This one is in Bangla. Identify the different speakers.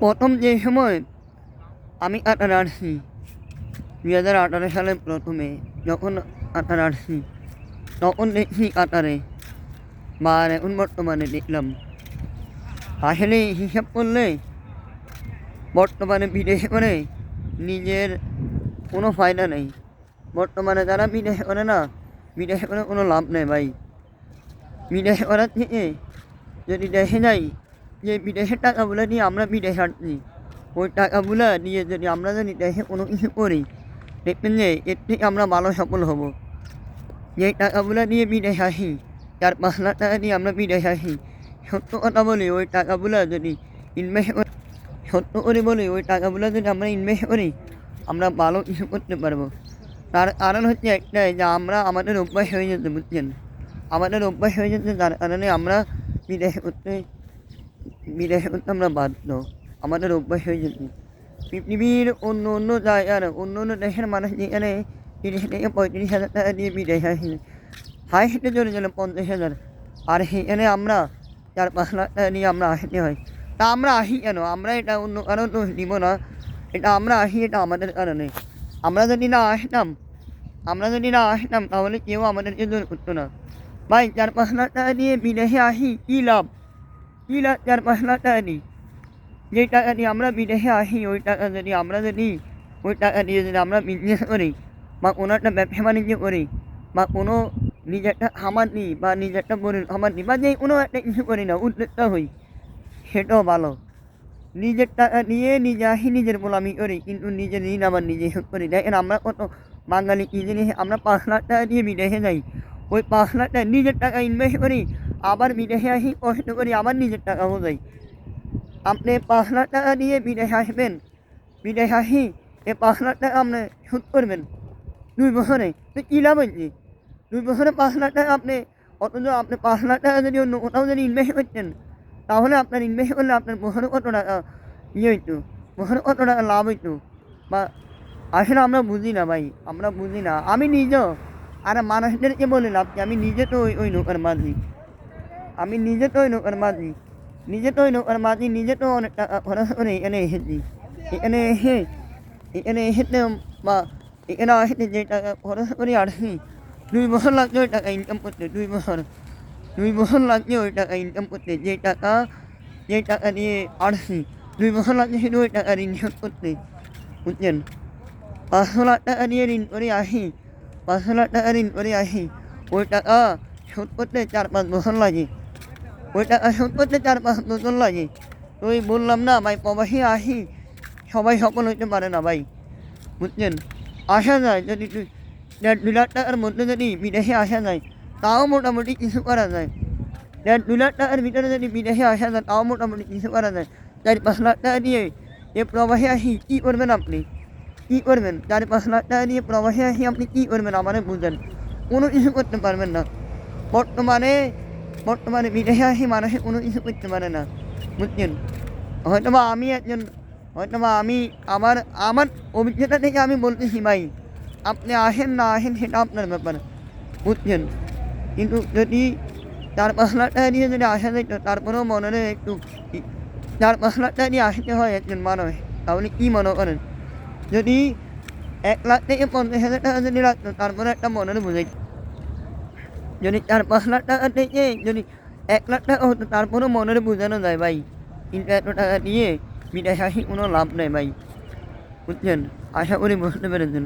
Speaker 1: প্রথম যে সময় আমি আটার আসছি দুই হাজার আঠারো সালে প্রথমে যখন আটার আসছি তখন দেখছি কাতারে বা এখন বর্তমানে দেখলাম। আসলে হিসাব করলে বর্তমানে বিদেশে করে নিজের কোনো ফায়দা নেই। বর্তমানে যারা বিদেশে করে না, বিদেশে করে কোনো লাভ নেই ভাই। বিদেশে করার থেকে যদি দেশে যাই যে বিদেশের টাকাগুলো নিয়ে আমরা বিদেশে আসছি ওই টাকাগুলো দিয়ে যদি আমরা যদি দেশে কোনো কিছু করি, দেখবেন যে এর থেকে আমরা ভালো সফল হব। যে টাকাগুলো নিয়ে বিদেশে আসি চার পাঁচ লাখ টাকা দিয়ে আমরা বিদেশে আসি, সত্য কথা বলি, ওই টাকাগুলো যদি ইনভেস্ট করি, সত্য করে বলি, ওই টাকাগুলো যদি আমরা ইনভেস্ট করি, আমরা ভালো কিছু করতে পারব। তার কারণ হচ্ছে একটাই যে আমরা আমাদের অভ্যাস হয়ে যেতে বুঝছেন? আমাদের অভ্যাস হয়ে যেতে তার কারণে আমরা বিদেশে করতে করতে আমরা বাধ্য। আমাদের অভ্যাস হয়ে যেতে পৃথিবীর অন্য অন্য জায়গার, অন্য অন্য দেশের মানুষ যেখানে তিরিশ থেকে পঁয়ত্রিশ হাজার টাকা দিয়ে বিদেশে আসে, হাই হেঁটে চলে গেলে পঞ্চাশ হাজার। আর সেখানে আমরা চার পাঁচ লাখ টাকা নিয়ে আমরা আসতে হয়। তা আমরা আসি কেন? আমরা এটা অন্য কারও দোষ দিব না। এটা আমরা আসি, এটা আমাদের কারণে। আমরা যদি না আসতাম, আমরা যদি না আসতাম, তাহলে কেউ আমাদেরকে দূর করতো না। ভাই, চার পাঁচ লাখ টাকা দিয়ে বিদেশে আসি, কী লাভ? কী লাখ টাকা দিই যে টাকা দিয়ে আমরা বিদেশে আসি ওই টাকা যদি আমরা যদি ওই টাকা দিয়ে যদি আমরা বিজনেস করি বা কোনো একটা ব্যবসা বাণিজ্য করি বা কোনো নিজেরটা খামার নিই বা নিজেরটা গরুর খামার নিই বা যে কোনো একটা কিছু করি না উদ্যোক্তা হই সেটাও ভালো নিজের টাকা নিয়ে নিজে আসি নিজের গোলামি করি কিন্তু নিজের ঋণ আবার নিজে করি দেখেন আমরা কত বাঙালি কী জিনিস আমরা পাঁচ লাখ টাকা দিয়ে বিদেশে যাই ওই পাঁচ লাখ টাকা নিজের টাকা ইনভেস্ট করি আবার বিদেশে আসি কষ্ট করি আবার নিজের টাকা বোঝাই আপনি পাঁচ লাখ টাকা দিয়ে বিদেশে আসবেন? বিদেশে আসি এই পাঁচ লাখ টাকা আপনি শোধ করবেন? দুই বছরে? তো কী লাভ হয়েছে? দুই বছরে পাঁচ লাখ টাকা আপনি, অথচ আপনি পাঁচ লাখ টাকা যদি অন্য কোথাও যদি ইনভেস্ট করতেন, তাহলে আপনার ইনভেস্ট করলে আপনার বছরে কত টাকা ইয়ে হইতো? বছরে কত টাকা লাভ হইতো? বা, আসলে আমরা বুঝি না ভাই, আমরা বুঝি না। আমি নিজেও, আর মানুষদেরকে বলে লাভ কি? আমি নিজে তো ওই ওই নৌকার মাঝি। আমি নিজে তো মাঝি। নিজে তো মাঝি, নিজে তো অনেক টাকা খরচ করে এখানে এসেছি। এখানে এসে এখানে এসেতে বা এখানে আসতে যে টাকা খরচ করে আসছি দুই বছর লাগছে ওই টাকা ইনকাম করতে, দুই বছর। দুই বছর লাগছে ওই টাকা ইনকাম করতে, যে টাকা যে টাকা দিয়ে আসছি দুই বছর লাগছে শুধু ওই টাকা ঋণ শোধ করতে, বুঝছেন? পাঁচশো লাখ টাকা দিয়ে ঋণ করে আসি পাঁচশো লাখ টাকা ঋণ করে আসি, ওই টাকা শোধ করতে চার পাঁচ বছর লাগে। ওই টাকা শোধ করতে চার পাঁচ বছর লাগে। ওই বললাম না, ভাই, প্রবাসী আসি। সবাই সফল হইতে পারে না, ভাই। বুঝছেন? আসা যায়, যদি দেড় দু লাখ টাকার মধ্যে যদি বিদেশে আসা যায়, তাও মোটামুটি কিছু করা যায়। দেড় দু লাখ টাকার ভিতরে যদি বিদেশে আসা যায়, তাও মোটামুটি কিছু করা যায়। চার পাঁচ লাখ টাকা দিয়ে এ প্রবাসী আসি, কী করবেন আপনি? কী করবেন? চার পাঁচ লাখ টাকা দিয়ে প্রবাসী আসি, আপনি কী করবেন? আমারে বুঝেন। কোনো কিছু করতে পারবেন না। বর্তমানে বর্তমানে বিদেশে আসি মানুষে কোনো কিছু করতে পারে না বুঝছেন হয়তো বা আমি একজন হয়তো বা আমি আমার আমার অভিজ্ঞতা থেকে আমি বলতেছি ভাই আপনি আসেন না আসেন সেটা আপনার ব্যাপার বুঝছেন কিন্তু যদি চার পাঁচ লাখ টাকা দিয়ে যদি আসা যেত তারপরেও মনে একটু চার পাঁচ লাখ টাকা দিয়ে আসতে হয় একজন মানুষ তাহলে কী মনে করেন যদি এক লাখ থেকে পঞ্চাশ হাজার টাকা যদি রাখতো তারপরে একটা মনের বুঝাই যদি চার পাঁচ লাখ টাকা থেকে যদি এক লাখ টাকা হতো তারপরেও মনের বোঝানো যায় ভাই কিন্তু এত টাকা দিয়ে বিদেশ আসি কোনো লাভ নেই ভাই বুঝছেন আশা করি বুঝতে পেরেছেন